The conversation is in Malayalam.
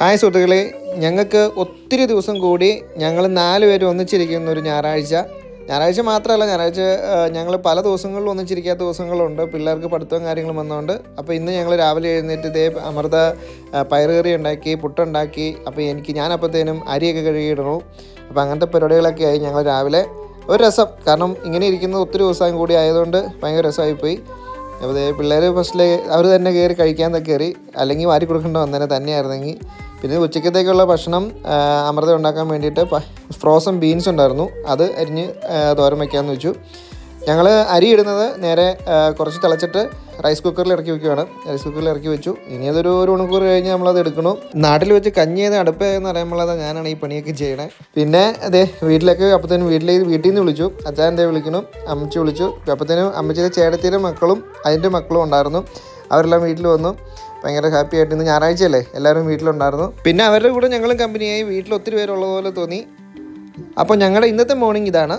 ഹായ് സുഹൃത്തുക്കളെ ഞങ്ങൾക്ക് ഒത്തിരി ദിവസം കൂടി ഞങ്ങൾ നാല് പേര് ഒന്നിച്ചിരിക്കുന്ന ഒരു ഞായറാഴ്ച. ഞായറാഴ്ച മാത്രമല്ല ഞായറാഴ്ച ഞങ്ങൾ പല ദിവസങ്ങളിലും ഒന്നിച്ചിരിക്കാത്ത ദിവസങ്ങളുണ്ട്. പിള്ളേർക്ക് പഠിത്തവും കാര്യങ്ങളും വന്നതുകൊണ്ട് അപ്പോൾ ഇന്ന് ഞങ്ങൾ രാവിലെ എഴുന്നേറ്റ് ഇതേ അമൃത പയറുകറി ഉണ്ടാക്കി പുട്ടുണ്ടാക്കി അപ്പോൾ എനിക്ക് ഞാനപ്പോഴത്തേനും അരിയൊക്കെ കഴുകിയിടണു അപ്പോൾ അങ്ങനത്തെ പരിപാടികളൊക്കെ ആയി ഞങ്ങൾ രാവിലെ. ഒരു രസം കാരണം ഇങ്ങനെ ഇരിക്കുന്നത് ഒത്തിരി ദിവസം കൂടി ആയതുകൊണ്ട് ഭയങ്കര രസമായിപ്പോയി. അപ്പോൾ പിള്ളേർ ഫസ്റ്റിൽ അവർ തന്നെ കയറി കഴിക്കാൻ കയറി. അല്ലെങ്കിൽ വാരി കൊടുക്കേണ്ട വന്നേനെ തന്നെയായിരുന്നെങ്കിൽ പിന്നെ ഉച്ചക്കത്തേക്കുള്ള ഭക്ഷണം അമൃത ഉണ്ടാക്കാൻ വേണ്ടിയിട്ട് ഫ്രോസൺ ബീൻസ് ഉണ്ടായിരുന്നു. അത് അരിഞ്ഞ് തോരൻ വയ്ക്കാമെന്ന് വെച്ചു. ഞങ്ങൾ അരി ഇടുന്നത് നേരെ കുറച്ച് തിളച്ചിട്ട് റൈസ് കുക്കറിൽ ഇറക്കി വെക്കുകയാണ് റൈസ് കുക്കറിൽ ഇറക്കി വെച്ചു. ഇനി അതൊരു ഒരു മണിക്കൂർ കഴിഞ്ഞ് നമ്മളത് എടുക്കണു. നാട്ടിൽ വെച്ച് കഞ്ഞി കഞ്ഞിയത് അടുപ്പെന്ന് പറയുമ്പോഴത് ഞാനാണ് ഈ പണിയൊക്കെ ചെയ്യണേ. പിന്നെ അതെ വീട്ടിലേക്ക് അപ്പത്തേനും വീട്ടിലേക്ക് വീട്ടിൽ നിന്ന് വിളിച്ചു അച്ഛന്റെ വിളിക്കണം? അമ്മച്ചി വിളിച്ചു. അപ്പത്തേനും അമ്മച്ചിയുടെ ചേട്ടത്തിന്റെ മക്കളും അതിന്റെ മക്കളും ഉണ്ടായിരുന്നു. അവരെല്ലാം വീട്ടിൽ വന്നു. ഭയങ്കര ഹാപ്പി ആയിട്ട് ഇന്ന് ഞായറാഴ്ചയല്ലേ? എല്ലാവരും വീട്ടിലുണ്ടായിരുന്നു. പിന്നെ അവരുടെ കൂടെ ഞങ്ങളും കമ്പനിയായി വീട്ടിൽ ഒത്തിരി പേരുള്ളതുപോലെ തോന്നി. അപ്പോൾ ഞങ്ങളുടെ ഇന്നത്തെ മോർണിംഗ് ഇതാണ്.